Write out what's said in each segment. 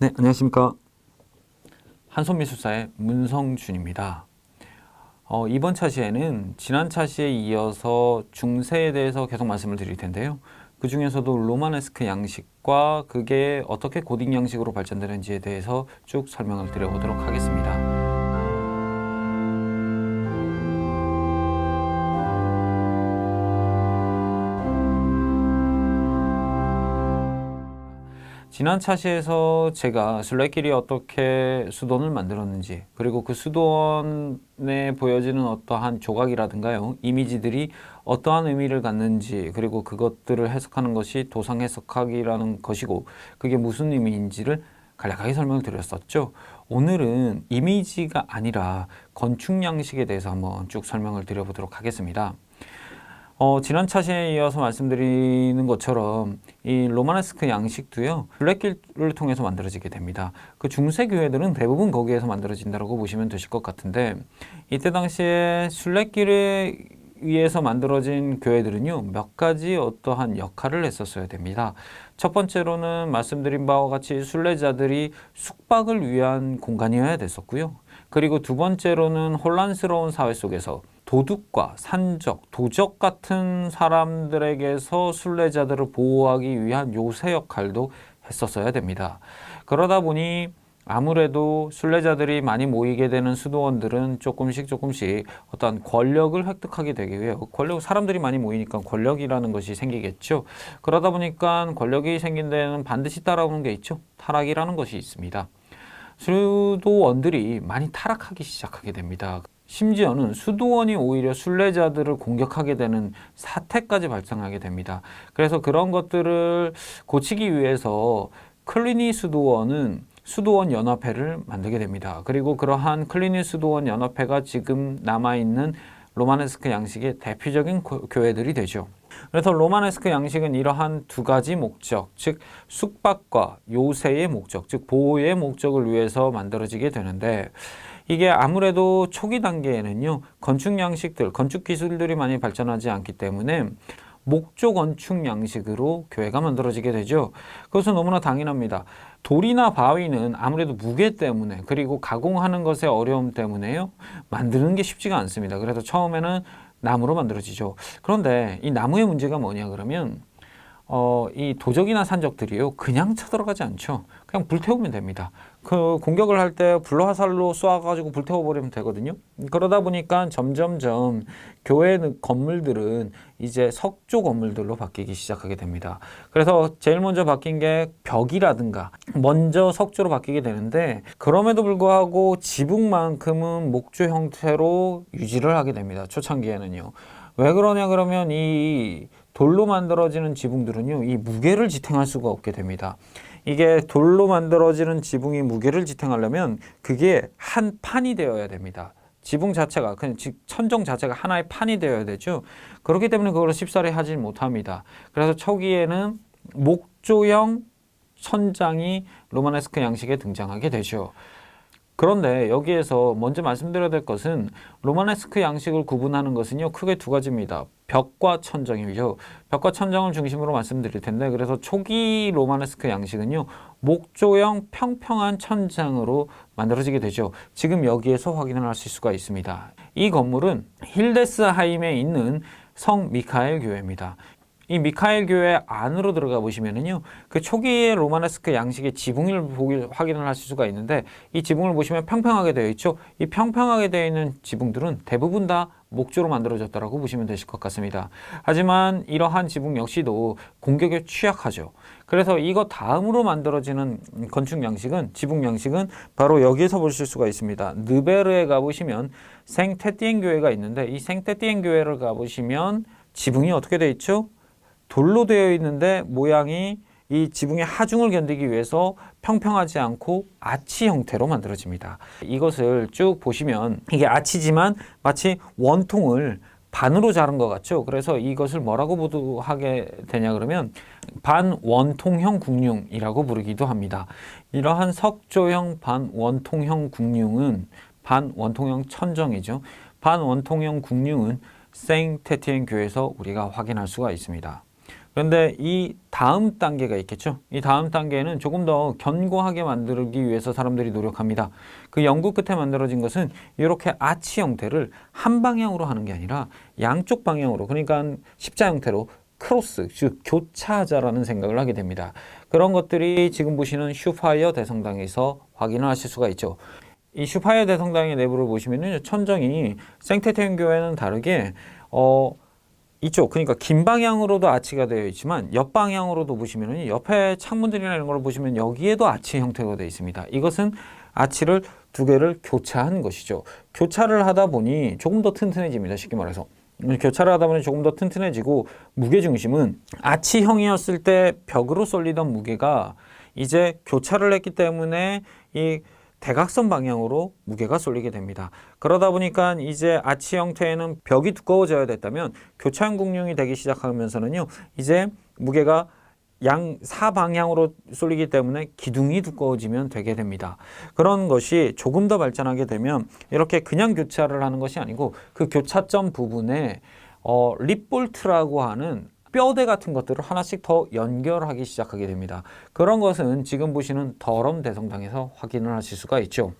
네, 안녕하십니까. 한손미술사의 문성준입니다. 어, 이번 차시에는 지난 차시에 이어서 중세에 대해서 계속 말씀을 드릴 텐데요. 그 중에서도 로마네스크 양식과 그게 어떻게 고딕 양식으로 발전되는지에 대해서 쭉 설명을 드려보도록 하겠습니다. 지난 차시에서 제가 순례길이 어떻게 수돈을 만들었는지 그리고 그 수돈에 보여지는 어떠한 조각이라든가요 이미지들이 어떠한 의미를 갖는지 그리고 그것들을 해석하는 것이 도상 해석학이라는 것이고 그게 무슨 의미인지를 간략하게 설명을 드렸었죠. 오늘은 이미지가 아니라 건축 양식에 대해서 한번 쭉 설명을 드려보도록 하겠습니다. 어, 지난 차시에 이어서 말씀드리는 것처럼 이 로마네스크 양식도요 블랙길을 통해서 만들어지게 됩니다. 그 중세 교회들은 대부분 거기에서 만들어진다고 보시면 되실 것 같은데 이때 당시에 순례길에 의해서 만들어진 교회들은요 몇 가지 어떠한 역할을 했었어야 됩니다. 첫 번째로는 말씀드린 바와 같이 순례자들이 숙박을 위한 공간이어야 됐었고요. 그리고 두 번째로는 혼란스러운 사회 속에서 도둑과 산적, 도적 같은 사람들에게서 순례자들을 보호하기 위한 요새 역할도 했었어야 됩니다. 그러다 보니 아무래도 순례자들이 많이 모이게 되는 수도원들은 조금씩 조금씩 어떤 권력을 획득하게 위해 권력 사람들이 많이 모이니까 권력이라는 것이 생기겠죠. 그러다 보니까 권력이 생긴 데는 반드시 따라오는 게 있죠. 타락이라는 것이 있습니다. 수도원들이 많이 타락하기 시작하게 됩니다. 심지어는 수도원이 오히려 순례자들을 공격하게 되는 사태까지 발생하게 됩니다. 그래서 그런 것들을 고치기 위해서 클리니 수도원은 수도원 연합회를 만들게 됩니다. 그리고 그러한 클리니 수도원 연합회가 지금 남아있는 로마네스크 양식의 대표적인 교회들이 되죠. 그래서 로마네스크 양식은 이러한 두 가지 목적, 즉 숙박과 요새의 목적, 즉 보호의 목적을 위해서 만들어지게 되는데 이게 아무래도 초기 단계에는요 건축 양식들, 건축 기술들이 많이 발전하지 않기 때문에 목조 건축 양식으로 교회가 만들어지게 되죠. 그것은 너무나 당연합니다. 돌이나 바위는 아무래도 무게 때문에 그리고 가공하는 것의 어려움 때문에요 만드는 게 쉽지가 않습니다. 그래서 처음에는 나무로 만들어지죠. 그런데 이 나무의 문제가 뭐냐 그러면 어, 이 도적이나 산적들이요 그냥 쳐들어가지 않죠. 그냥 불태우면 됩니다. 그 공격을 할 때 불화살로 쏘아가지고 불태워버리면 되거든요. 그러다 보니까 점점점 교회 건물들은 이제 석조 건물들로 바뀌기 시작하게 됩니다. 그래서 제일 먼저 바뀐 게 벽이라든가 먼저 석조로 바뀌게 되는데 그럼에도 불구하고 지붕만큼은 목조 형태로 유지를 하게 됩니다. 초창기에는요. 왜 그러냐 그러면 이 돌로 만들어지는 지붕들은요, 이 무게를 지탱할 수가 없게 됩니다. 이게 돌로 만들어지는 지붕이 무게를 지탱하려면 그게 한 판이 되어야 됩니다. 지붕 자체가 그냥 천정 자체가 하나의 판이 되어야 되죠. 그렇기 때문에 그걸 쉽사리 하지 못합니다. 그래서 초기에는 목조형 천장이 로마네스크 양식에 등장하게 되죠. 그런데 여기에서 먼저 말씀드려야 될 것은 로마네스크 양식을 구분하는 것은요 크게 두 가지입니다. 벽과 천정이죠. 벽과 천정을 중심으로 말씀드릴 텐데 그래서 초기 로마네스크 양식은요 목조형 평평한 천장으로 만들어지게 되죠. 지금 여기에서 확인을 하실 수가 있습니다. 이 건물은 힐데스하임에 있는 성 미카엘 교회입니다. 이 미카엘 교회 안으로 들어가 보시면은요, 그 초기의 로마네스크 양식의 지붕을 보기, 확인을 하실 수가 있는데, 이 지붕을 보시면 평평하게 되어 있죠. 이 평평하게 되어 있는 지붕들은 대부분 다 목조로 만들어졌다라고 보시면 되실 것 같습니다. 하지만 이러한 지붕 역시도 공격에 취약하죠. 그래서 이거 다음으로 만들어지는 건축 양식은 지붕 양식은 바로 여기에서 보실 수가 있습니다. 느베르에 가보시면 생테티엔 교회가 있는데 이 생테티엔 교회를 가보시면 지붕이 어떻게 되어 있죠? 돌로 되어 있는데 모양이 이 지붕의 하중을 견디기 위해서 평평하지 않고 아치 형태로 만들어집니다. 이것을 쭉 보시면 이게 아치지만 마치 원통을 반으로 자른 것 같죠. 그래서 이것을 뭐라고 보도하게 되냐 그러면 반원통형 궁융이라고 부르기도 합니다. 이러한 석조형 반원통형 궁융은 반원통형 천정이죠. 반원통형 궁융은 생테티엔 교에서 우리가 확인할 수가 있습니다. 그런데 이 다음 단계가 있겠죠. 이 다음 단계는 조금 더 견고하게 만들기 위해서 사람들이 노력합니다. 그 연구 끝에 만들어진 것은 이렇게 아치 형태를 한 방향으로 하는 게 아니라 양쪽 방향으로 그러니까 십자 형태로 크로스, 즉 교차하자라는 생각을 하게 됩니다. 그런 것들이 지금 보시는 슈파이어 대성당에서 확인을 하실 수가 있죠. 이 슈파이어 대성당의 내부를 보시면은 천정이 생태테인 교회는 다르게 어 이쪽 그러니까 긴 방향으로도 아치가 되어 있지만 옆 방향으로도 보시면은 옆에 창문들이나 이런 걸 보시면 여기에도 아치 형태가 되어 있습니다. 이것은 아치를 두 개를 교차한 것이죠. 교차를 하다 보니 조금 더 튼튼해집니다. 쉽게 말해서. 교차를 하다 보니 조금 더 튼튼해지고 무게 중심은 아치형이었을 때 벽으로 쏠리던 무게가 이제 교차를 했기 때문에 이 대각선 방향으로 무게가 쏠리게 됩니다. 그러다 보니까 이제 아치 형태에는 벽이 두꺼워져야 됐다면 교차형 국룡이 되기 시작하면서는요, 이제 무게가 양 사방향으로 쏠리기 때문에 기둥이 두꺼워지면 되게 됩니다. 그런 것이 조금 더 발전하게 되면 이렇게 그냥 교차를 하는 것이 아니고 그 교차점 부분에 어, 립볼트라고 하는 뼈대 같은 것들을 하나씩 더 연결하기 시작하게 됩니다. 그런 것은 지금 보시는 더럼 대성당에서 확인을 하실 수가 있죠.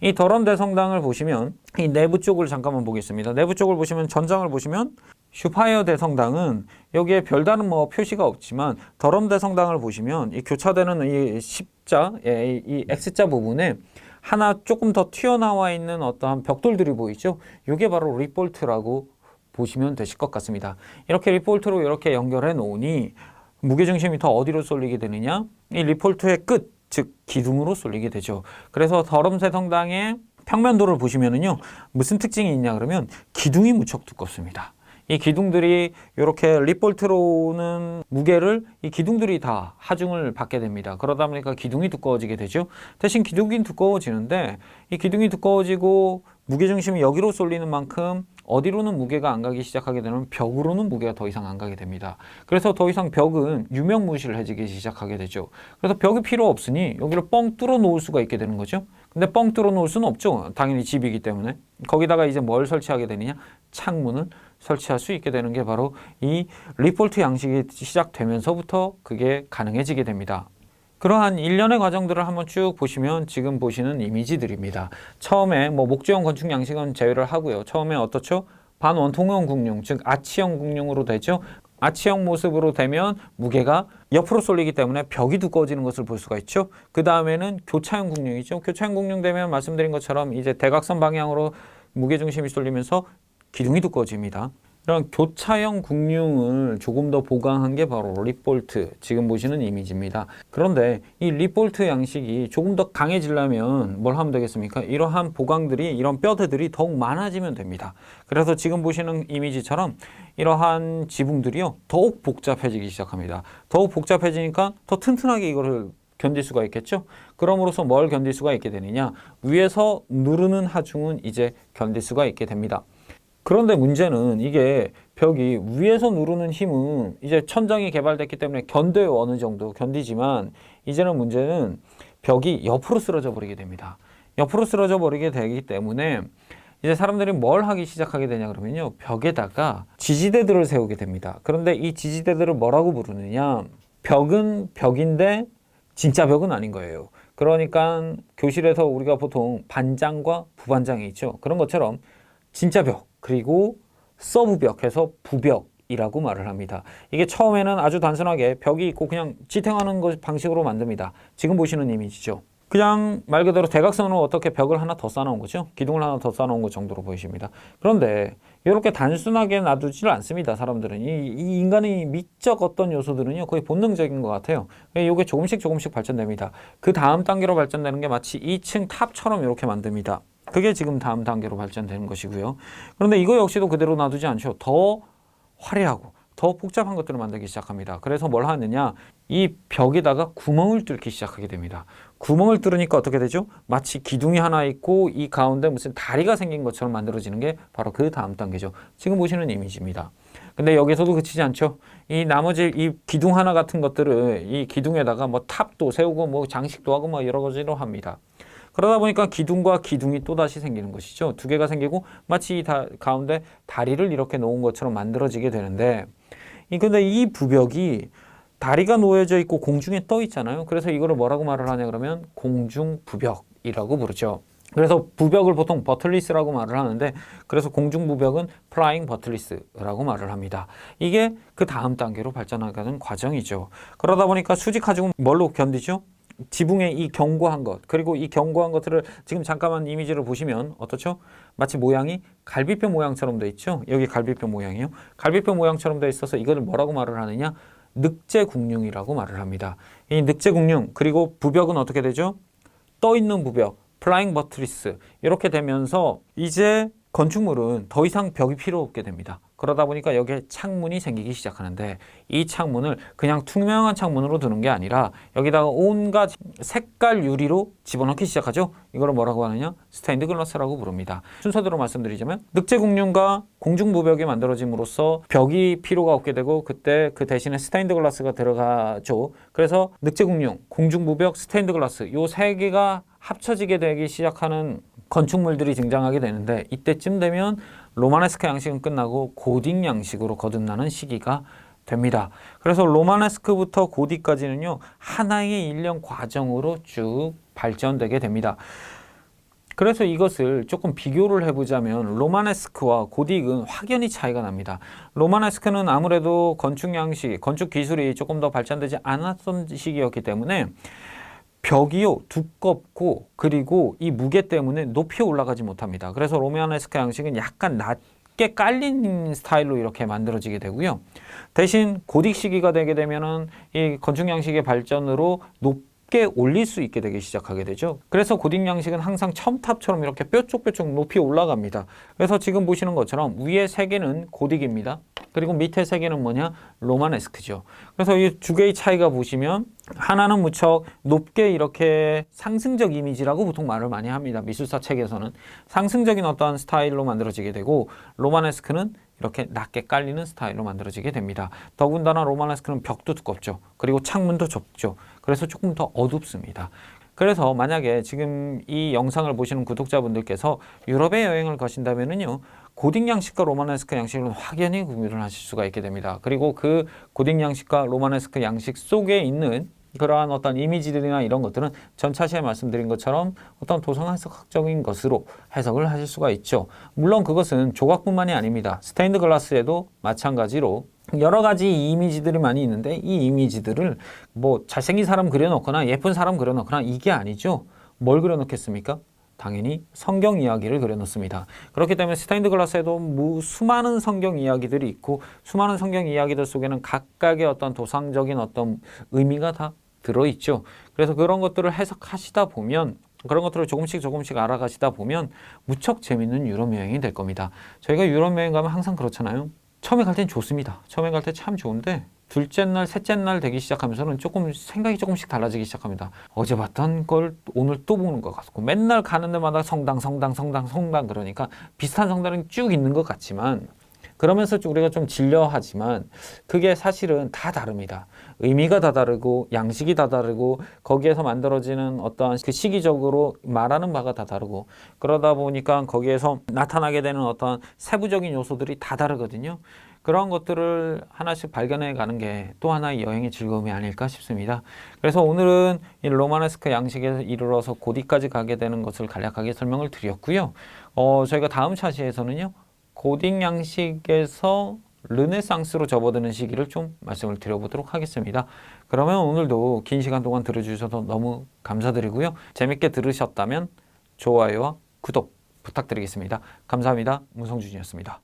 이 더럼 대성당을 보시면 이 내부 쪽을 잠깐만 보겠습니다. 내부 쪽을 보시면 전장을 보시면 슈파이어 대성당은 여기에 별다른 뭐 표시가 없지만 더럼 대성당을 보시면 이 교차되는 이 십자, 예, 이 X자 부분에 하나 조금 더 튀어나와 있는 어떠한 벽돌들이 보이죠? 이게 바로 리볼트라고 보시면 되실 것 같습니다. 이렇게 리폴트로 이렇게 연결해 놓으니 무게중심이 더 어디로 쏠리게 되느냐? 이 리폴트의 끝, 즉 기둥으로 쏠리게 되죠. 그래서 더럼새 성당의 평면도를 보시면은요, 무슨 특징이 있냐 그러면 기둥이 무척 두껍습니다. 이 기둥들이 이렇게 립볼트로 오는 무게를 이 기둥들이 다 하중을 받게 됩니다. 그러다 보니까 기둥이 두꺼워지게 되죠. 대신 기둥이 두꺼워지는데 이 기둥이 두꺼워지고 무게중심이 여기로 쏠리는 만큼 어디로는 무게가 안 가기 시작하게 되면 벽으로는 무게가 더 이상 안 가게 됩니다. 그래서 더 이상 벽은 유명무실해지기 시작하게 되죠. 그래서 벽이 필요 없으니 여기를 뻥 뚫어 놓을 수가 있게 되는 거죠. 근데 뻥 뚫어 놓을 수는 없죠. 당연히 집이기 때문에. 거기다가 이제 뭘 설치하게 되느냐? 창문을 설치할 수 있게 되는 게 바로 이 리폴트 양식이 시작되면서부터 그게 가능해지게 됩니다. 그러한 일련의 과정들을 한번 쭉 보시면 지금 보시는 이미지들입니다. 처음에 뭐 목주형 건축 양식은 제외를 하고요. 처음에 어떻죠? 반원통형 국룡, 즉 아치형 국룡으로 되죠. 아치형 모습으로 되면 무게가 옆으로 쏠리기 때문에 벽이 두꺼워지는 것을 볼 수가 있죠. 그 다음에는 교차형 국룡이죠. 교차형 국룡 되면 말씀드린 것처럼 이제 대각선 방향으로 무게 중심이 쏠리면서 기둥이 두꺼워집니다. 이런 교차형 국룡을 조금 더 보강한 게 바로 립볼트 지금 보시는 이미지입니다. 그런데 이 립볼트 양식이 조금 더 강해지려면 뭘 하면 되겠습니까? 이러한 보강들이 이런 뼈대들이 더욱 많아지면 됩니다. 그래서 지금 보시는 이미지처럼 이러한 지붕들이요 더욱 복잡해지기 시작합니다. 더욱 복잡해지니까 더 튼튼하게 이거를 견딜 수가 있겠죠. 그럼으로써 뭘 견딜 수가 있게 되느냐? 위에서 누르는 하중은 이제 견딜 수가 있게 됩니다. 그런데 문제는 이게 벽이 위에서 누르는 힘은 이제 천장이 개발됐기 때문에 견뎌요 어느 정도 견디지만 이제는 문제는 벽이 옆으로 쓰러져 버리게 됩니다. 옆으로 쓰러져 버리게 되기 때문에 이제 사람들이 뭘 하기 시작하게 되냐 그러면요 벽에다가 지지대들을 세우게 됩니다. 그런데 이 지지대들을 뭐라고 부르느냐 벽은 벽인데 진짜 벽은 아닌 거예요. 그러니까 교실에서 우리가 보통 반장과 부반장이 있죠. 그런 것처럼 진짜 벽 그리고 서브벽 해서 부벽이라고 말을 합니다. 이게 처음에는 아주 단순하게 벽이 있고 그냥 지탱하는 것 방식으로 만듭니다. 지금 보시는 이미지죠. 그냥 말 그대로 대각선으로 어떻게 벽을 하나 더 쌓아놓은 거죠. 기둥을 하나 더 쌓아놓은 것 정도로 보이십니다. 그런데 이렇게 단순하게 놔두지를 않습니다. 사람들은 이, 이 인간의 미적 어떤 요소들은요 거의 본능적인 것 같아요. 이게 조금씩 조금씩 발전됩니다. 그 다음 단계로 발전되는 게 마치 2층 탑처럼 이렇게 만듭니다. 그게 지금 다음 단계로 발전되는 것이고요. 그런데 이거 역시도 그대로 놔두지 않죠. 더 화려하고 더 복잡한 것들을 만들기 시작합니다. 그래서 뭘 하느냐? 이 벽에다가 구멍을 뚫기 시작하게 됩니다. 구멍을 뚫으니까 어떻게 되죠? 마치 기둥이 하나 있고 이 가운데 무슨 다리가 생긴 것처럼 만들어지는 게 바로 그 다음 단계죠. 지금 보시는 이미지입니다. 근데 여기서도 그치지 않죠. 이 나머지 이 기둥 하나 같은 것들을 이 기둥에다가 뭐 탑도 세우고 뭐 장식도 하고 뭐 여러 가지로 합니다. 그러다 보니까 기둥과 기둥이 또다시 생기는 것이죠. 두 개가 생기고 마치 이 다, 가운데 다리를 이렇게 놓은 것처럼 만들어지게 되는데 이 근데 이 부벽이 다리가 놓여져 있고 공중에 떠 있잖아요. 그래서 이거를 뭐라고 말을 하냐 그러면 공중 부벽이라고 부르죠. 그래서 부벽을 보통 버틀리스라고 말을 하는데 그래서 공중 부벽은 플라잉 버틀리스라고 말을 합니다. 이게 그 다음 단계로 발전하는 과정이죠. 그러다 보니까 수직 하중은 뭘로 견디죠? 지붕의 이 견고한 것 그리고 이 견고한 것들을 지금 잠깐만 이미지를 보시면 어떻죠? 마치 모양이 갈비뼈 모양처럼 돼 있죠. 여기 갈비뼈 모양이요. 갈비뼈 모양처럼 돼 있어서 이거를 뭐라고 말을 하느냐? 늑제국융이라고 말을 합니다. 이 늑제국융 그리고 부벽은 어떻게 되죠? 떠 있는 부벽, 플라잉 버트리스 이렇게 되면서 이제 건축물은 더 이상 벽이 필요 없게 됩니다. 그러다 보니까 여기에 창문이 생기기 시작하는데 이 창문을 그냥 투명한 창문으로 두는 게 아니라 여기다가 온갖 색깔 유리로 집어넣기 시작하죠. 이거를 뭐라고 하느냐? 스테인드 글라스라고 부릅니다. 순서대로 말씀드리자면 늑제국륜과 공중부벽이 만들어짐으로써 벽이 필요가 없게 되고 그때 그 대신에 스테인드 글라스가 들어가죠. 그래서 늑제국륜, 공중부벽, 스테인드 글라스 요 세 개가 합쳐지게 되기 시작하는 건축물들이 등장하게 되는데 이때쯤 되면 로마네스크 양식은 끝나고 고딕 양식으로 거듭나는 시기가 됩니다. 그래서 로마네스크부터 고딕까지는요 하나의 일련 과정으로 쭉 발전되게 됩니다. 그래서 이것을 조금 비교를 해보자면 로마네스크와 고딕은 확연히 차이가 납니다. 로마네스크는 아무래도 건축 양식, 건축 기술이 조금 더 발전되지 않았던 시기였기 때문에 벽이요 두껍고 그리고 이 무게 때문에 높이 올라가지 못합니다. 그래서 로마네스크 양식은 약간 낮게 깔린 스타일로 이렇게 만들어지게 되고요. 대신 고딕 시기가 되게 되면은 이 건축 양식의 발전으로 높 게 올릴 수 있게 되기 시작하게 되죠. 그래서 고딕 양식은 항상 첨탑처럼 이렇게 뾰족뾰족 높이 올라갑니다. 그래서 지금 보시는 것처럼 위에 세 개는 고딕입니다. 그리고 밑에 세 개는 뭐냐? 로마네스크죠. 그래서 이 두 개의 차이가 보시면 하나는 무척 높게 이렇게 상승적 이미지라고 보통 말을 많이 합니다. 미술사 책에서는 상승적인 어떤 스타일로 만들어지게 되고 로마네스크는 이렇게 낮게 깔리는 스타일로 만들어지게 됩니다. 더군다나 로마네스크는 벽도 두껍죠. 그리고 창문도 좁죠. 그래서 조금 더 어둡습니다. 그래서 만약에 지금 이 영상을 보시는 구독자분들께서 유럽에 여행을 가신다면은요. 고딕 양식과 로마네스크 양식을 확연히 구분을 하실 수가 있게 됩니다. 그리고 그 고딕 양식과 로마네스크 양식 속에 있는 그러한 어떤 이미지들이나 이런 것들은 전차시에 말씀드린 것처럼 어떤 도성 해석학적인 것으로 해석을 하실 수가 있죠. 물론 그것은 조각뿐만이 아닙니다. 스테인드 글라스에도 마찬가지로 여러 가지 이미지들이 많이 있는데 이 이미지들을 뭐 잘생긴 사람 그려놓거나 예쁜 사람 그려놓거나 이게 아니죠. 뭘 그려놓겠습니까? 당연히 성경 이야기를 그려놓습니다. 그렇기 때문에 스테인드 글라스에도 무, 수많은 성경 이야기들이 있고 수많은 성경 이야기들 속에는 각각의 어떤 도상적인 어떤 의미가 다 들어있죠. 그래서 그런 것들을 해석하시다 보면 그런 것들을 조금씩 조금씩 알아가시다 보면 무척 재밌는 유럽 여행이 될 겁니다. 저희가 유럽 여행 가면 항상 그렇잖아요. 처음에 갈 땐 좋습니다. 처음에 갈 때 참 좋은데 둘째 날, 셋째 날 되기 시작하면서는 조금 생각이 조금씩 달라지기 시작합니다. 어제 봤던 걸 오늘 또 보는 것 같고 맨날 가는 데마다 성당, 성당, 성당, 성당 그러니까 비슷한 성당이 쭉 있는 것 같지만 그러면서 우리가 좀 질려하지만 그게 사실은 다 다릅니다. 의미가 다 다르고 양식이 다 다르고 거기에서 만들어지는 어떤 그 시기적으로 말하는 바가 다 다르고 그러다 보니까 거기에서 나타나게 되는 어떤 세부적인 요소들이 다 다르거든요. 그런 것들을 하나씩 발견해 가는 게 또 하나의 여행의 즐거움이 아닐까 싶습니다. 그래서 오늘은 이 로마네스크 양식에 이르러서 고디까지 가게 되는 것을 간략하게 설명을 드렸고요. 어, 저희가 다음 차시에서는요. 고딕 양식에서 르네상스로 접어드는 시기를 좀 말씀을 드려보도록 하겠습니다. 그러면 오늘도 긴 시간 동안 들어주셔서 너무 감사드리고요. 재밌게 들으셨다면 좋아요와 구독 부탁드리겠습니다. 감사합니다. 문성준이었습니다.